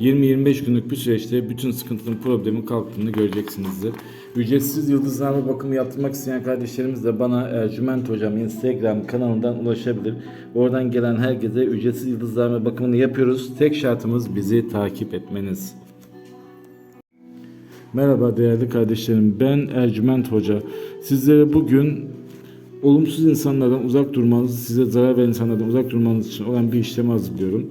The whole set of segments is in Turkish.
20-25 günlük bir süreçte bütün sıkıntının problemin kalktığını göreceksinizdir. Ücretsiz yıldızlama bakımı yaptırmak isteyen kardeşlerimiz de bana Ercüment Hocam Instagram kanalından ulaşabilir. Oradan gelen herkese ücretsiz yıldızlama bakımını yapıyoruz. Tek şartımız bizi takip etmeniz. Merhaba değerli kardeşlerim. Ben Ercüment Hoca. Sizlere bugün olumsuz insanlardan uzak durmanız, size zarar veren insanlardan uzak durmanız için olan bir işlemi hazırlıyorum.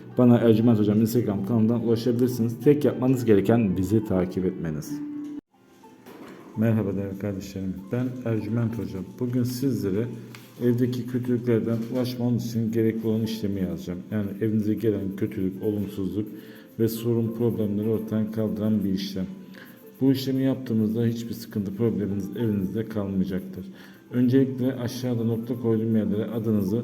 bana Ercüment Hocam Instagram kanalından ulaşabilirsiniz. Tek yapmanız gereken bizi takip etmeniz. Merhaba değerli kardeşlerim. Ben Ercüment Hocam. Bugün sizlere evdeki kötülüklerden ulaşmanız için gerekli olan işlemi yazacağım. Yani evinize gelen kötülük, olumsuzluk ve sorun problemleri ortadan kaldıran bir işlem. Bu işlemi yaptığımızda hiçbir sıkıntı probleminiz evinizde kalmayacaktır. Öncelikle aşağıda nokta koyduğum yerlere adınızı,